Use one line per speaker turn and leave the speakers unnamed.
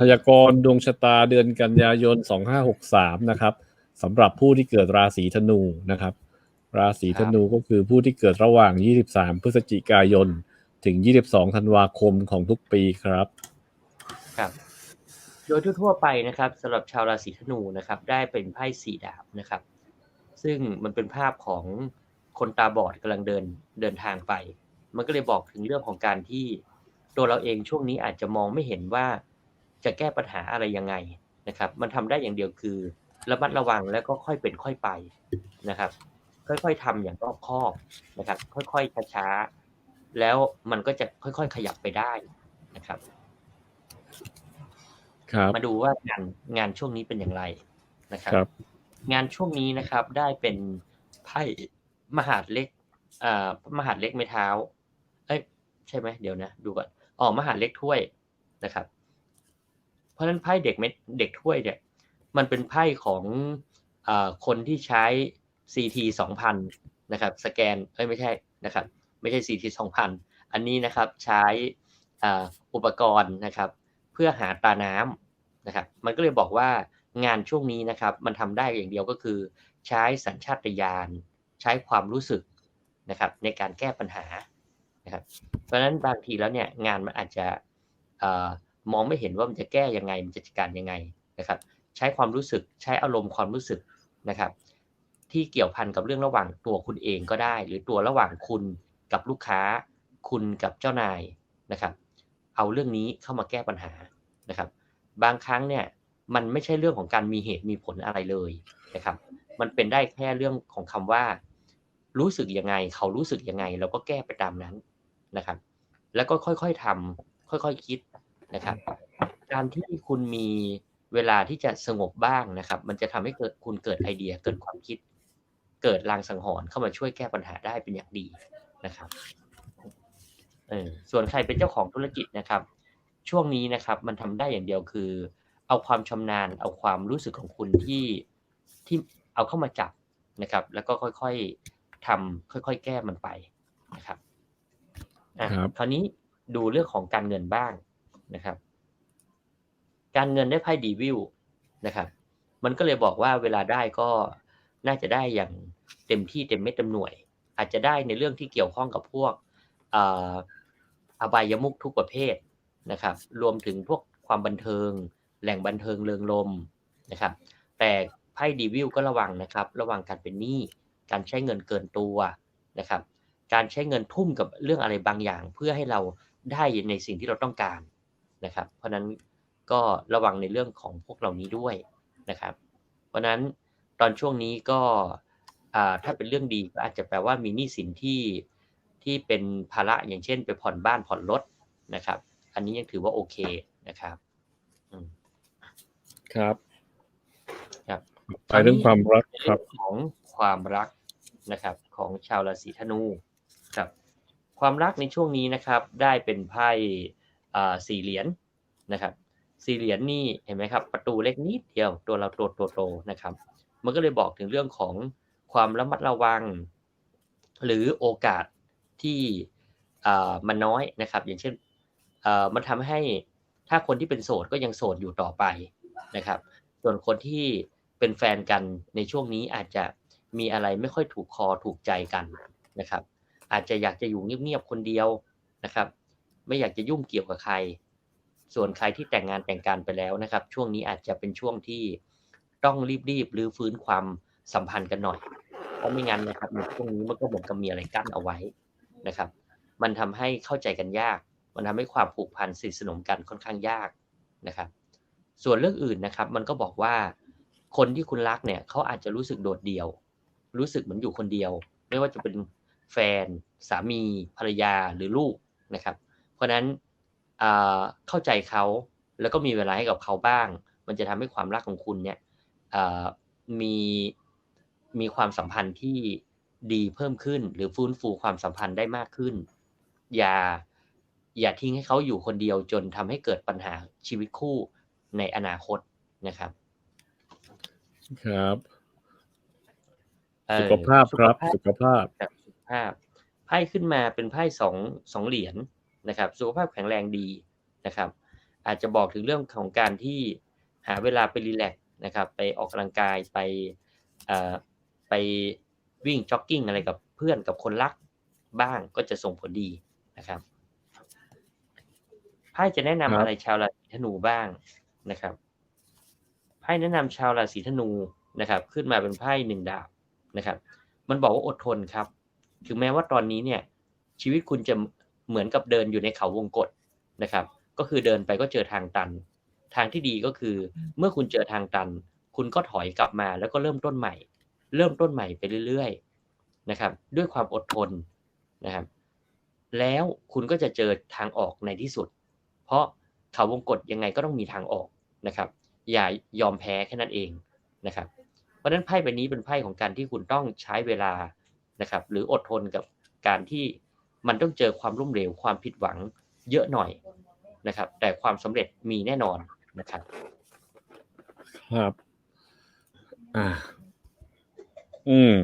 พยากรณ์ดวงชะตาเดือนกันยายน2563นะครับสำหรับผู้ที่เกิดราศีธนูนะครับ ราศีธนูก็คือผู้ที่เกิดระหว่าง 23 พฤศจิกายน ถึง 22 ธันวาคมของทุกปีครับ
ครับ โดยทั่วๆไปนะครับสำหรับชาวราศีธนูนะครับ ได้เป็นไพ่สีดาบนะครับ ซึ่งมันเป็นภาพของคนตาบอดกำลังเดินเดินทางไป มันก็เลยบอกถึงเรื่องของการที่ตัวเราเองช่วงนี้อาจจะมองไม่เห็นว่า จะแก้ปัญหาอะไรยังไงนะครับ มันทำได้อย่างเดียวคือระมัดระวังแล้วก็ค่อยเป็นค่อยไปนะครับ ค่อยๆทำอย่างรอบคอบนะครับ ค่อยๆช้าๆแล้วมันก็จะค่อยๆขยับไปได้นะครับ
ครับ
มาดูว่างานงานช่วงนี้เป็นอย่างไรนะครับ
ครับ
งานช่วงนี้นะครับได้เป็นไพ่มหาดเล็กอ่ามหาดเล็กไม้เท้า เอ้ยใช่ไหมเดี๋ยวนะ ดูก่อนอ๋อมหาดเล็กถ้วยนะครับ เพราะฉะนั้นไพ่เด็กเม็ดเด็กถ้วยเนี่ย มันเป็นไพ่ของอคนที่ใช้ CT สองพันนะครับ สแกนเอ้ยไม่ใช่นะครับ ไม่ใช่ CT สองพันอันนี้นะครับใช้อ,อุปกรณ์นะครับ เพื่อหาตาน้ำนะครับ มันก็เลยบอกว่างานช่วงนี้นะครับ มันทำได้อย่างเดียวก็คือ ใช้สัญชาตญาณใช้ความรู้สึกนะครับ ในการแก้ปัญหานะครับ เพราะฉะนั้นบางทีแล้วเนี่ยงานมันอาจจะ มองไม่เห็นว่ามันจะแก้ยังไงมันจะจัดการยังไงนะครับ ใช้ความรู้สึกใช้อารมณ์ความรู้สึกนะครับ ที่เกี่ยวพันกับเรื่องระหว่างตัวคุณเองก็ได้ หรือตัวระหว่างคุณกับลูกค้า คุณกับเจ้านายนะครับ เอาเรื่องนี้เข้ามาแก้ปัญหานะครับ บางครั้งเนี่ยมันไม่ใช่เรื่องของการมีเหตุมีผลอะไรเลยนะครับ มันเป็นได้แค่เรื่องของคำว่า รู้สึกยังไง เขารู้สึกยังไง เราก็แก้ไปตามนั้นนะครับ แล้วก็ค่อยๆทำค่อยๆคิด นะครับ การที่คุณมีเวลาที่จะสงบบ้างนะครับ มันจะทำให้เกิดคุณเกิดไอเดียเกิดความคิด เกิดลางสังหรณ์เข้ามาช่วยแก้ปัญหาได้เป็นอย่างดีนะครับเออส่วนใครเป็นเจ้าของธุรกิจนะครับ ช่วงนี้นะครับ มันทำได้อย่างเดียวคือ เอาความชำนาญ เอาความรู้สึกของคุณที่ที่เอาเข้ามาจับนะครับ แล้วก็ค่อยๆทำค่อย ๆ แก้มันไปนะครับอะ
ครับ
คราวนี้ดูเรื่องของการเงินบ้าง นะครับ การเงินได้ไพ่ดีวิวนะครับ มันก็เลยบอกว่าเวลาได้ก็น่าจะได้อย่างเต็มที่เต็มเม็ดเต็มหน่วย อาจจะได้ในเรื่องที่เกี่ยวข้องกับพวกอบายมุกทุกประเภทนะครับ รวมถึงพวกความบันเทิง แหล่งบันเทิงเริงรมนะครับ แต่ไพ่ดีวิวก็ระวังนะครับ ระวังการเป็นหนี้การใช้เงินเกินตัวนะครับ การใช้เงินทุ่มกับเรื่องอะไรบางอย่าง เพื่อให้เราได้ในสิ่งที่เราต้องการ นะครับ เพราะฉะนั้นก็ระวังในเรื่องของพวกเหล่านี้ด้วยนะครับ เพราะฉะนั้นตอนช่วงนี้ก็อ่าถ้าเป็นเรื่องดีก็อาจจะแปลว่ามีหนี้สินที่ที่เป็นภาระอย่างเช่น ไปผ่อนบ้านผ่อนรถนะครับ อันนี้ยังถือว่าโอเคนะครับอืม
ครับ
ครับ
ไปเรื่องความรักครับ
เองของความรักนะครับ ของชาวราศีธนูครับ ความรักในช่วงนี้นะครับ ได้เป็นไพ่อ่า สี่เหรียญนะครับสี่เหรียญนี่เห็นไหมครับ ประตูเล็กนิดเดียวตัวเราตัวโตๆนะครับ มันก็เลยบอกถึงเรื่องของความระมัดระวัง หรือโอกาสที่มันน้อยนะครับ อย่างเช่นมันทำให้ถ้าคนที่เป็นโสดก็ยังโสดอยู่ต่อไปนะครับ ส่วนคนที่เป็นแฟนกันในช่วงนี้อาจจะมีอะไรไม่ค่อยถูกคอถูกใจกันนะครับ อาจจะอยากจะอยู่เงียบๆคนเดียวนะครับ ไม่อยากจะยุ่งเกี่ยวกับใคร ส่วนใครที่แต่งงานแต่งการไปแล้วนะครับ ช่วงนี้อาจจะเป็นช่วงที่ต้องรีบๆหรือฟื้นความสัมพันธ์กันหน่อย เพราะไม่งั้นนะครับในช่วงนี้มันก็เหมือนกับมีอะไรกั้นเอาไว้นะครับ มันทำให้เข้าใจกันยาก มันทำให้ความผูกพันสนิทสนมกันค่อนข้างยากนะครับ ส่วนเรื่องอื่นนะครับ มันก็บอกว่า คนที่คุณรักเนี่ยเขาอาจจะรู้สึกโดดเดี่ยว รู้สึกเหมือนอยู่คนเดียว ไม่ว่าจะเป็นแฟน สามี ภรรยาหรือลูกนะครับ เพราะฉะนั้นอ่าเข้าใจเขาแล้วก็มีเวลาให้กับเขาบ้าง มันจะทำให้ความรักของคุณเนี่ยอ่ามีมีความสัมพันธ์ที่ดีเพิ่มขึ้น หรือฟื้นฟูความสัมพันธ์ได้มากขึ้น อย่าอย่าทิ้งให้เขาอยู่คนเดียวจนทำให้เกิดปัญหาชีวิตคู่ในอนาคตนะครับ
ครับ
เอ่อ
สุขภาพครับสุขภาพ
กับสุขภาพไพ่ขึ้นมาเป็นไพ่สองสองเหรียญ นะครับ สุขภาพแข็งแรงดีนะครับ อาจจะบอกถึงเรื่องของการที่หาเวลาไปรีแลกซ์นะครับ ไปออกกำลังกายไปเอ่อไปวิ่งจ็อกกิ้งอะไรกับเพื่อนกับคนรักบ้างก็จะส่งผลดีนะครับไพ่จะแนะนำ
ครับ
อะไรชาวราศีธนูบ้างนะครับไพ่แนะนำชาวราศีธนูนะครับ ขึ้นมาเป็นไพ่หนึ่งดาบนะครับ มันบอกว่าอดทนครับ ถึงแม้ว่าตอนนี้เนี่ย ชีวิตคุณจะ เหมือนกับเดินอยู่ในเขาวงกฏนะครับ ก็คือเดินไปก็เจอทางตัน ทางที่ดีก็คือ เมื่อคุณเจอทางตัน คุณก็ถอยกลับมาแล้วก็เริ่มต้นใหม่ เริ่มต้นใหม่ไปเรื่อยๆนะครับ ด้วยความอดทนนะครับ แล้วคุณก็จะเจอทางออกในที่สุด เพราะเขาวงกฏยังไงก็ต้องมีทางออกนะครับ อย่ายอมแพ้แค่นั้นเองนะครับ เพราะฉะนั้นไพ่ใบนี้เป็นไพ่ของการที่คุณต้องใช้เวลานะครับ หรืออดทนกับการที่ มันต้องเจอความล้มเหลวความผิดหวังเยอะหน่อยนะครับ แต่ความสำเร็จมีแน่นอนนะครับ
ครับ อ่า อืม